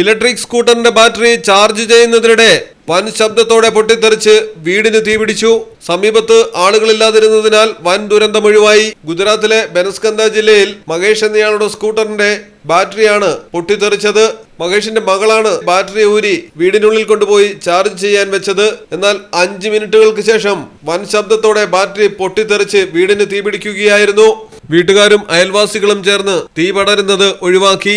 Electric സ്കൂട്ടറിന്റെ battery charge ചെയ്യുന്നതിനിടെ വൻ ശബ്ദത്തോടെ പൊട്ടിത്തെറിച്ച് വീടിന് തീപിടിച്ചു. സമീപത്ത് ആളുകളില്ലാതിരുന്നതിനാൽ വൻ ദുരന്തമൊഴിവായി ഗുജറാത്തിലെ ബനസ്കന്ത ജില്ലയിൽ മഹേഷ് എന്നയാളുടെ സ്കൂട്ടറിന്റെ ബാറ്ററിയാണ് പൊട്ടിത്തെറിച്ചത്. മഹേഷിന്റെ മകളാണ് ബാറ്ററി ഊരി വീടിനുള്ളിൽ കൊണ്ടുപോയി ചാർജ് ചെയ്യാൻ വെച്ചത്. എന്നാൽ അഞ്ച് മിനിറ്റുകൾക്ക് ശേഷം വൻ ശബ്ദത്തോടെ ബാറ്ററി പൊട്ടിത്തെറിച്ച് വീടിന് തീപിടിക്കുകയായിരുന്നു. വീട്ടുകാരും അയൽവാസികളും ചേർന്ന് തീ പടരുന്നത് ഒഴിവാക്കി.